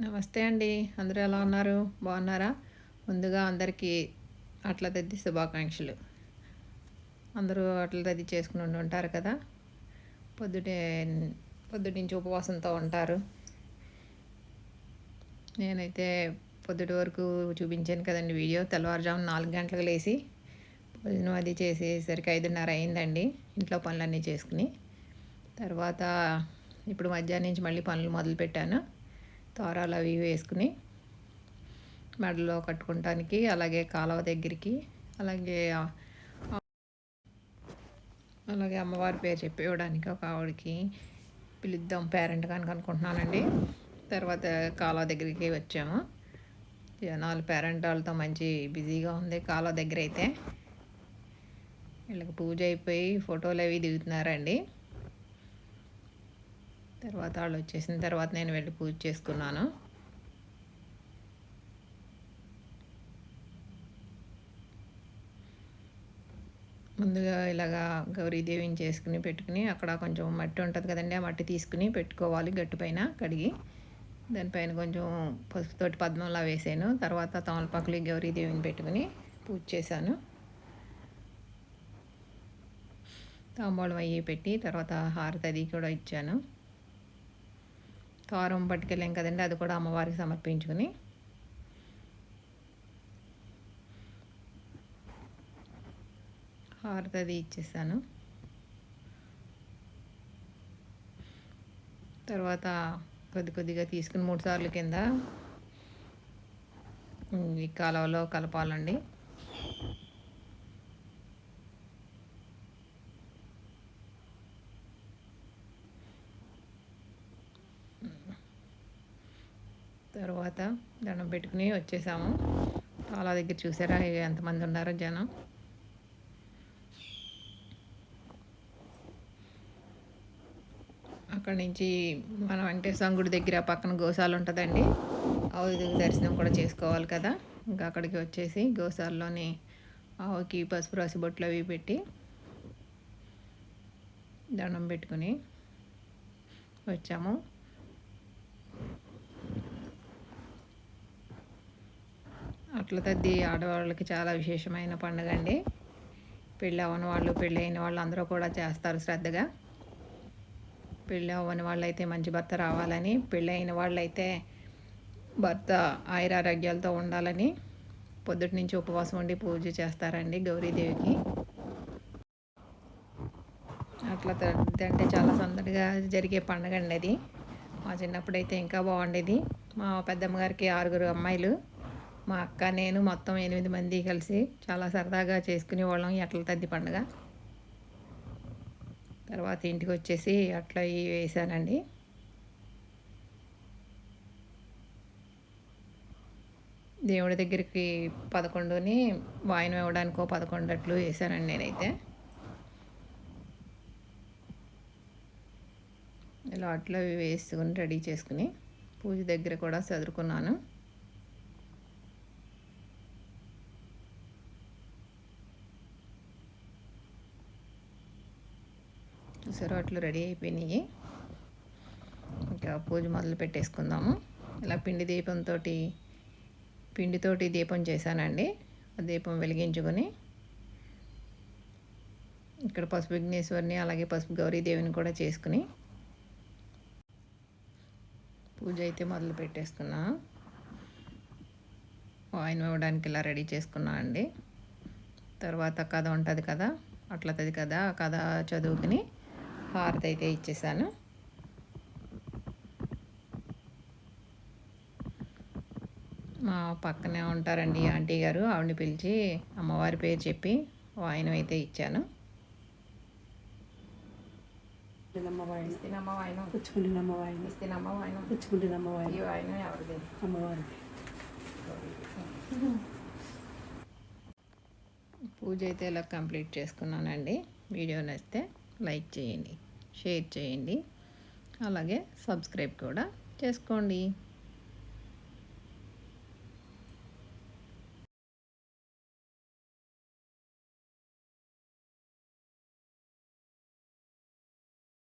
నమస్తే అండి. అందరూ ఎలా ఉన్నారు? బాగున్నారా? ముందుగా అందరికీ అట్ల తద్ది శుభాకాంక్షలు. అందరూ అట్ల తద్ది చేసుకుని ఉండి ఉంటారు కదా? పొద్దుటే పొద్దుటి నుంచి ఉపవాసంతో ఉంటారు. నేనైతే పొద్దుటి వరకు చూపించాను కదండి వీడియో. తెల్లవారుజామున నాలుగు గంటలకు లేచి భోజనం అది చేసేసరికి ఐదున్నర అయిందండి. ఇంట్లో పనులన్నీ చేసుకుని తర్వాత ఇప్పుడు మధ్యాహ్నం నుంచి మళ్ళీ పనులు మొదలుపెట్టాను. తోరాలు అవి వేసుకుని మెడలో కట్టుకోవటానికి అలాగే కాలువ దగ్గరికి అలాగే అలాగే అమ్మవారి పేరు చెప్పి ఇవ్వడానికి ఒక ఆవిడకి పిలుద్దాం పేరెంట్ కనుక అనుకుంటున్నానండి. తర్వాత కాలువ దగ్గరికి వచ్చాము. జనాలు పేరెంట్ వాళ్ళతో మంచి బిజీగా ఉంది కాలువ దగ్గర అయితే. వీళ్ళకి పూజ అయిపోయి ఫోటోలు అవి దిగుతున్నారండి. తర్వాత వాళ్ళు వచ్చేసిన తర్వాత నేను వెళ్ళి పూజ చేసుకున్నాను. ముందుగా ఇలాగా గౌరీదేవిని చేసుకుని పెట్టుకుని అక్కడ కొంచెం మట్టి ఉంటుంది కదండి ఆ మట్టి తీసుకుని పెట్టుకోవాలి గట్టు పైన కడిగి. దానిపైన కొంచెం పసుపుతోటి పద్మంలా వేసాను. తర్వాత తమలపాకులు గౌరీదేవిని పెట్టుకుని పూజ చేశాను. తాంబూలం అయ్యి పెట్టి తర్వాత హారతి అది కూడా ఇచ్చాను. తోరం పట్టుకెళ్ళాం కదండి అది కూడా అమ్మవారికి సమర్పించుకుని. హారతి అది ఇచ్చేసాను. తర్వాత కొద్ది కొద్దిగా తీసుకుని మూడు సార్లు కింద ఈ కాలువలో కలపాలండి. తర్వాత దండం పెట్టుకుని వచ్చేసాము. చాలా దగ్గర చూసారా? ఎంతమంది ఉన్నారో జనం. అక్కడి నుంచి మన వెంకటేశ్వర గుడి దగ్గర పక్కన గోశాల ఉంటుందండి. ఆవు దర్శనం కూడా చేసుకోవాలి కదా. ఇంకా అక్కడికి వచ్చేసి గోశాలలోని ఆవుకి పసుపు రాసి బొట్లు అవి పెట్టి దండం పెట్టుకుని వచ్చాము. అట్ల తద్ది ఆడవాళ్ళకి చాలా విశేషమైన పండుగ అండి పెళ్ళి అవ్వని వాళ్ళు పెళ్ళి అయిన వాళ్ళు అందరూ కూడా చేస్తారు శ్రద్ధగా. పెళ్ళి అవ్వని వాళ్ళైతే మంచి భర్త రావాలని పెళ్ళి అయిన వాళ్ళైతే భర్త ఆయురారోగ్యాలతో ఉండాలని పొద్దుటి నుంచి ఉపవాసం ఉండి పూజ చేస్తారండి గౌరీదేవికి. అట్లా అంటే చాలా సందడిగా జరిగే పండుగ అండి అది. మా చిన్నప్పుడైతే ఇంకా బాగుండేది. మా పెద్దమ్మ గారికి ఆరుగురు అమ్మాయిలు. మా అక్క నేను మొత్తం ఎనిమిది మంది కలిసి చాలా సరదాగా చేసుకునే వాళ్ళం ఎట్ల తద్ది పండుగ. తర్వాత ఇంటికి వచ్చేసి అట్లా వేసానండి. దేవుడి దగ్గరికి పదకొండుని వాయినం ఇవ్వడానికో పదకొండు అట్లు వేసానండి నేనైతే. ఇలా అట్లా వేసుకుని రెడీ చేసుకుని పూజ దగ్గర కూడా చదువుకున్నాను చూసారు? అట్లు రెడీ అయిపోయినాయి. ఇంకా పూజ మొదలు పెట్టేసుకుందాము. ఇలా పిండి దీపంతో పిండితోటి దీపం చేశానండి. దీపం వెలిగించుకొని ఇక్కడ పసుపు విఘ్నేశ్వరిని అలాగే పసుపు గౌరీదేవిని కూడా చేసుకుని పూజ అయితే మొదలు పెట్టేసుకున్నా. ఆయన ఇవ్వడానికి ఇలా రెడీ చేసుకున్నా అండి. తర్వాత కథ ఉంటుంది కదా? అట్లతుంది కదా? కథ చదువుకుని హారతి అయితే ఇచ్చేసాను. మా పక్కనే ఉంటారండి ఆంటీ గారు. ఆవిడని పిలిచి అమ్మవారి పేరు చెప్పి వాయినం అయితే ఇచ్చాను. పూజ అయితే ఇలా కంప్లీట్ చేసుకున్నానండి. వీడియో నచ్చితే లైక్ చేయండి షేర్ చేయండి. అలాగే సబ్స్క్రైబ్ కూడా చేసుకోండి.